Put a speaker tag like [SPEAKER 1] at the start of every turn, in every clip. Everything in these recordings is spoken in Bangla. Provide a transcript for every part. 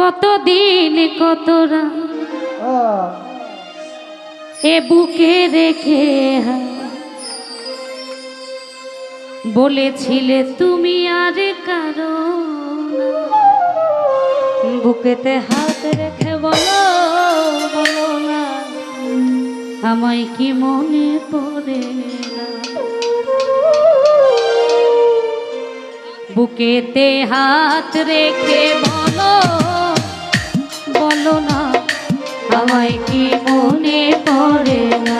[SPEAKER 1] কতদিন কতরা
[SPEAKER 2] ও
[SPEAKER 1] এ বুকে রেখে বলেছিলে তুমি আর কারও বুকেতে হাত রেখে বলো বলো না। আমায় কি মনে পড়ে বুকেতে হাত রেখে বলো বলো না, আমায় কি মনে পড়ে না?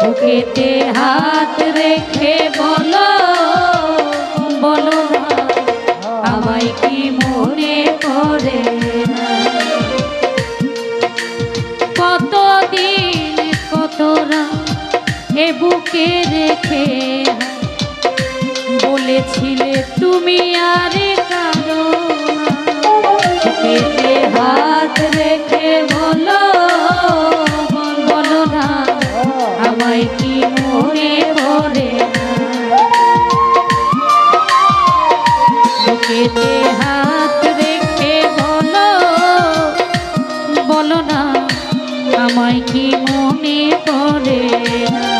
[SPEAKER 1] বুকেতে হাত রেখে বলো বলো না, আমায় কি মনে পড়ে না? কতদিন কতরা এ বুকে রেখে বলেছিলে তুমি আর কি মনে পড়ে। না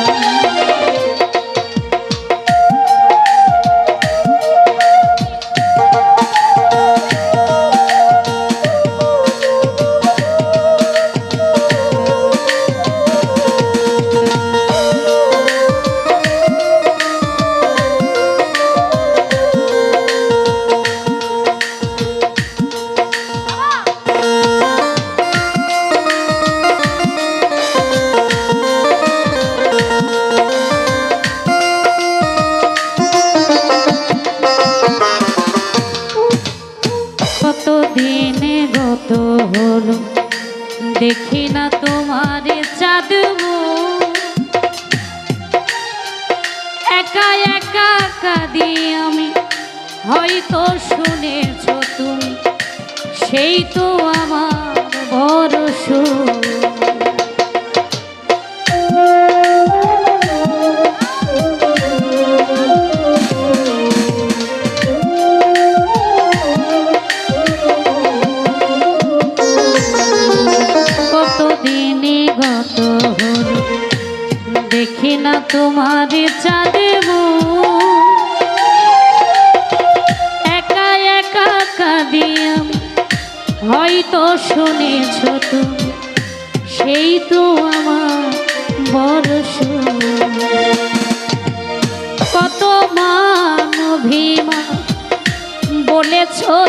[SPEAKER 1] কাঁদি আমি হয়তো শুনেছ তুমি সেই তো আমার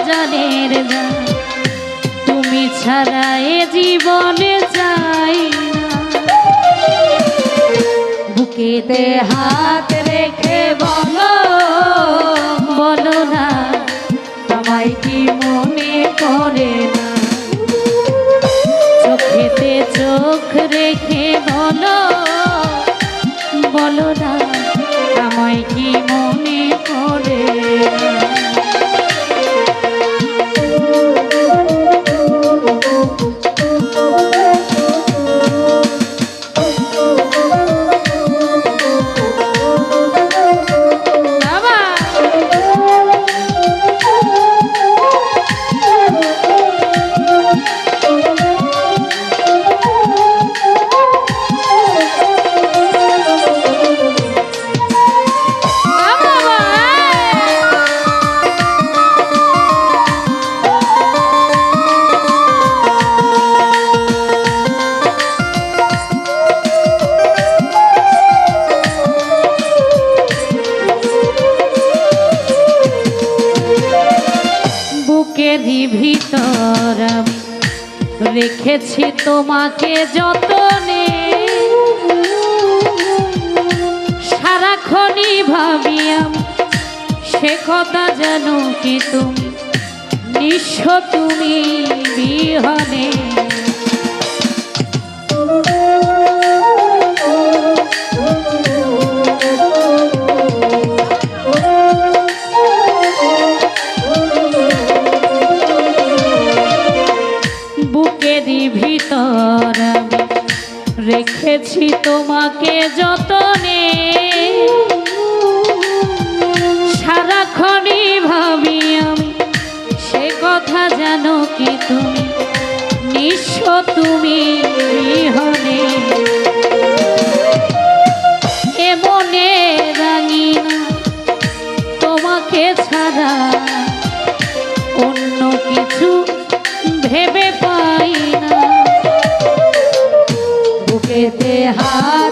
[SPEAKER 1] জানের যা, তুমি ছাড়া এ জীবনে না। বুকেতে হাত রেখে বলো বলো না, আমায় কি মনে করে না? চোখেতে চোখ বুকেরই ভিতর রেখেছি তোমাকে যতনে, সারাক্ষণই ভাবি সে কথা জানো কি তুমি, নিঃস্ব তুমি বিহনে। ভিতর আমি রেখেছি তোমাকে যতনে। সারাক্ষণই ভাবি আমি সে কথা জানো কি তুমি, নিঃস্ব তুমি বিহনে এমনে রাঙিনা তোমাকে ছাড়া বুকেতে হাত